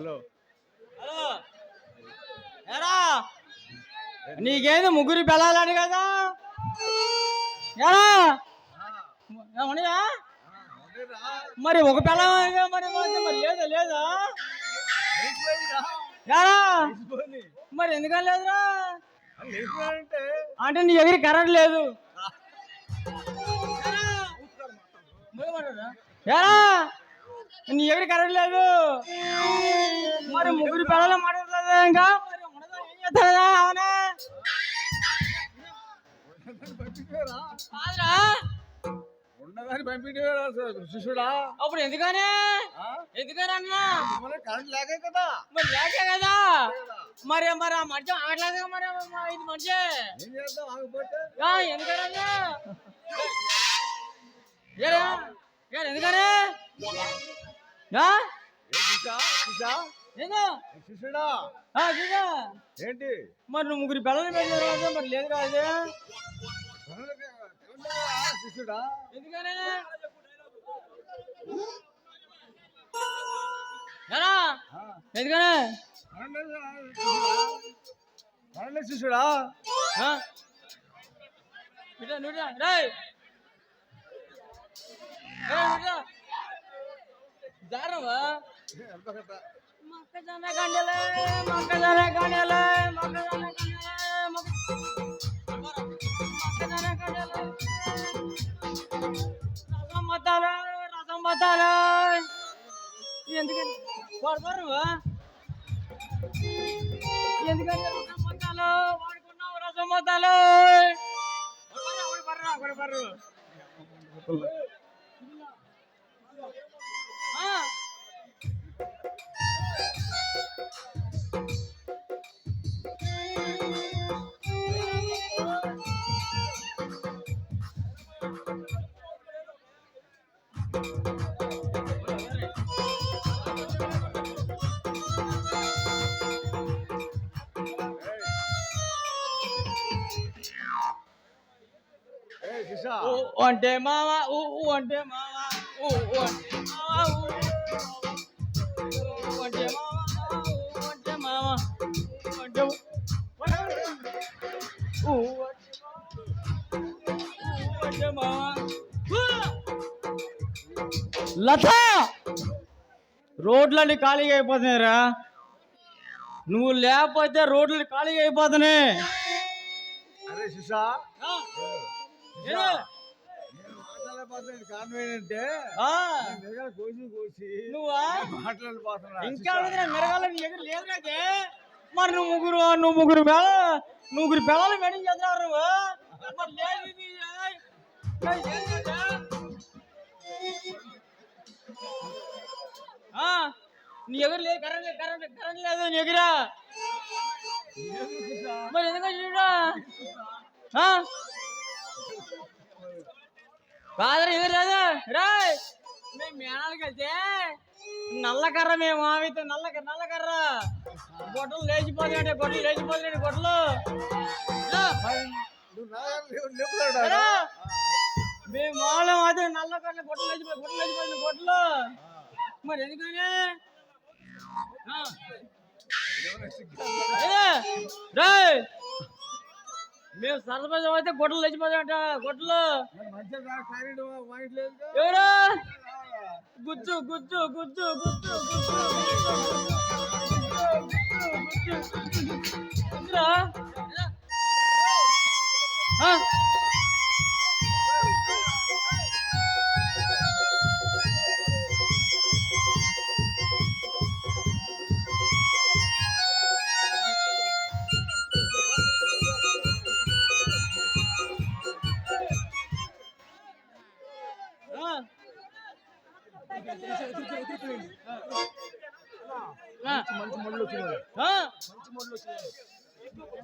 Hello. Hello. ఎరా నీకేంది ముగ్గురు పిల్లలని కదా? ఎరా ఉన్నాయా మరి ఒక పిల్ల మరి మరి లేదా లేదా? ఎరా మరి ఎందుకని లేదురా? అంటే అంటే నీ దగ్గర కరెంట్ లేదు. ఎరా నీ దగ్గర కరెంట్ లేదు. మరి ముగ్గురు పిల్లలు మాట్లాడలేదు ఇంకా. మరి ఉండదా ఏం చేస్తారా అవునా. కాదురా. ఉన్నదాన్ని పంపించేవారా శిష్యుడా? అప్పుడు ఎందుకని? ఎందుకని అన్నా మరి కరెంట్ లేకే కదా. మరి లేకే కదా. మరి మరి ఆ మధ్య ఆగలేదు మరి మా ఇది మధ్య ఏం చేద్దాం? ఆగిపోతే. ఎందుకని? ఏంటి మరి నువ్వు ముగ్గురు పిల్లలు పెట్టిన రోజు? మరి లేదు కాదు శిష్యుడా ఎందుకని? ఎందుకని శిష్యుడా? నువ్వు రా, రేయ్ రేయ్, నువ్వు రా. జారవా ఎంత కథ? మొక్కజొన్న కండెలే మొక్కజొన్న కండెలే మొక్కజొన్న కండెలే మొక్క- మొక్కజొన్న కండెలే రసం బత్తాలు రసం బత్తాలు ఎందుకని కొడతారు ఎందుకని రసం బత్తాలు వాడుకున్నావు రసం బత్తాలు ఒకటి పర్రు ఒకటి పర్రు ఆ ఏ శిషా ఊ అంటే మామ ఊ ఊ అంటే మామ లత రోడ్లన్నీ ఖాళీగా అయిపోతున్నాయిరా నువ్వు లేకపోతే రోడ్లు ఖాళీగా అయిపోతున్నాయి అరే కోసి కోసి నువ్వా? ఇంకా మెరగాల నీ దగ్గర లేదు నాకే. మరి నువ్వు ముగ్గురు నువ్వు ముగ్గురు నువ్వు ముగ్గురు పిల్లలు మేడం చేస్తున్నారు నువ్వు? మరి నీ దగ్గర లేదు కరెంట్ లేదు కరెంట్ కరెంట్ లేదు నీ దగ్గర. మరి ఎందుకు బాధలు ఎదురు రాదా? రాయ్! మేము మేనాలకు వెళ్తే నల్లకర్ర మేము ఆమెతో నల్ల కర్ర గొడ్డలు లేచిపోతాయంటే గొడ్డలు లేచిపోతాయంటే గొడ్డలు. రా, మేము మామూలు అదే నల్లకర్ర గొడ్డలు లేచిపోయి గొడ్డలు లేచిపోయింది గొడ్డలు. మరి ఎందుకని? ఆ. మేము సరస్వతి అయితే గొడ్డలు లేచిపోతాయంట గొడ్డలు. ఎవరు? గుజ్జు గుజ్జు గుజ్జు గుజ్జు గుజ్జు గుజ్జురా ఆ?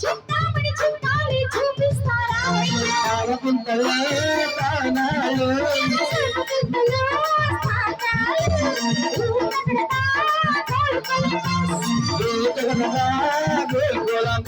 చింతామణి చింతాలి చూపిస్తారా అయ్యా తాగుకుంటలే Yeah, good, well, I'm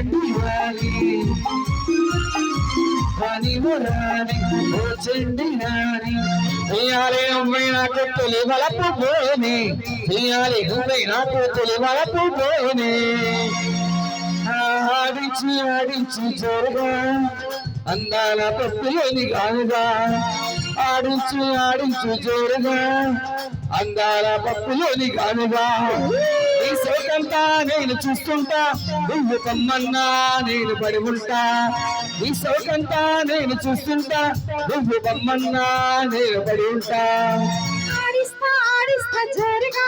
చెండి రాణి రాణి ఓ చెండి రాణి ఇయాలే ఉమ్మై నాకు తొలి వలపు పోని ఇయాలే ఉమ్మై నాకు తొలి వలపు పోని ఆడించి ఆడించి జోరుగా అందాల పప్పులోని కానుగా ఆడించు ఆడించు జోరుగా అందాల పప్పులోని కానుగా సోకంతా నేను చూస్తుంటా. నువ్వు కమ్మన్నా నేను పడి ఉంటా. నీ సోకంతా నేను చూస్తుంటా. నువ్వు కమ్మన్నా నేను పడి ఉంటా. ఆడిస్తా ఆడిస్తా జోరుగా.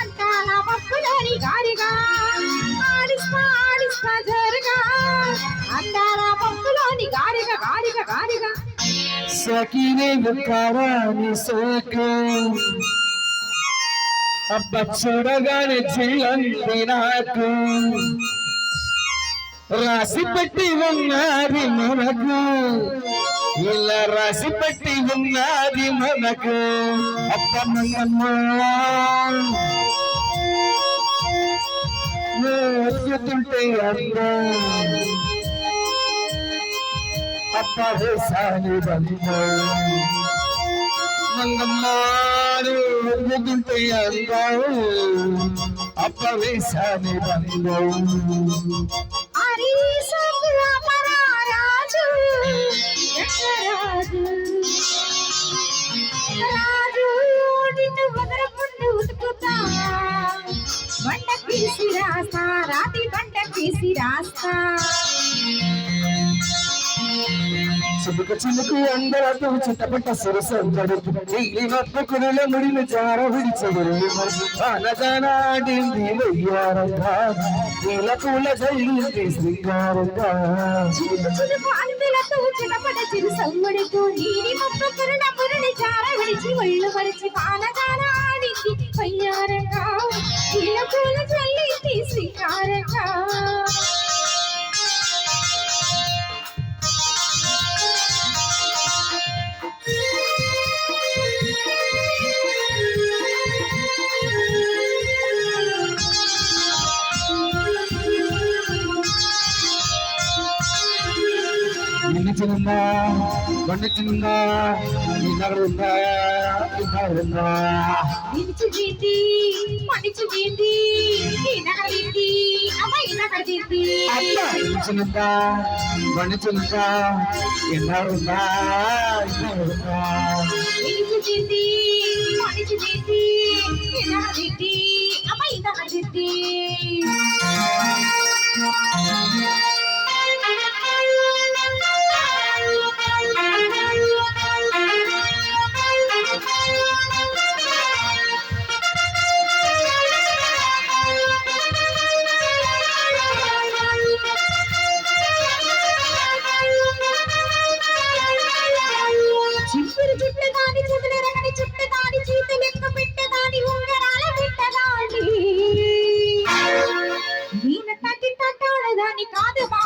అంటాల పప్పులోని గారిగా ఆడిస్తా ఆడిస్తా జోరుగా. అంటాల పప్పులోని గారిగా గారిగా గారిగా సఖీనే కారాని సోకు. అబ్బ చూడగానే చెల్లంది నాకు. రాసి పెట్టి ఉన్నది మనకు. ఇలా రాసి పెట్టి ఉన్నది మనకు. అబ్బ మోతుంటే అందం అబ్బ. బంధు మంగమ్మారు ఎదుగుతుంటే సోకురామరా రాజు రాజు రాజు నిన్ను వదలకుండా ఉతుకుతా బండ తీసి రాస్తా రాతి బండ తీసి రాస్తా. చిలుక చిలుకు అందరూ చిట్టపట్ట సరసందడు నీలి నప్పుకురుల ముడిన జార విడిచబడి ఆనదానాడింది వెయ్యారంగా నీల పూల జల్లింది శ్రీకారంగా చిలుకు చిలుకు అందులతో చిటపట చిరు సవ్వడితో నీడి మొక్క పురుణ పురుని జార విడిచి ఒళ్ళు మరిచి పానదాన నిన్నుచునుందా వండుచునుందా నిన్నగడుందా నిన్నగడుందా నిలిచిపోయింది మడిచిపోయింది ఈనగడింది అమ్మ ఈనగడింది నిన్నుచునుందా వండుచునుందా నిన్నగడుందా నిన్నగడుందా నిలిచిపోయింది మడిచిపోయింది ఈనగడింది అమ్మ ఈనగడింది దాని 拿掉吧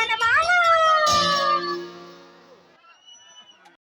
నీన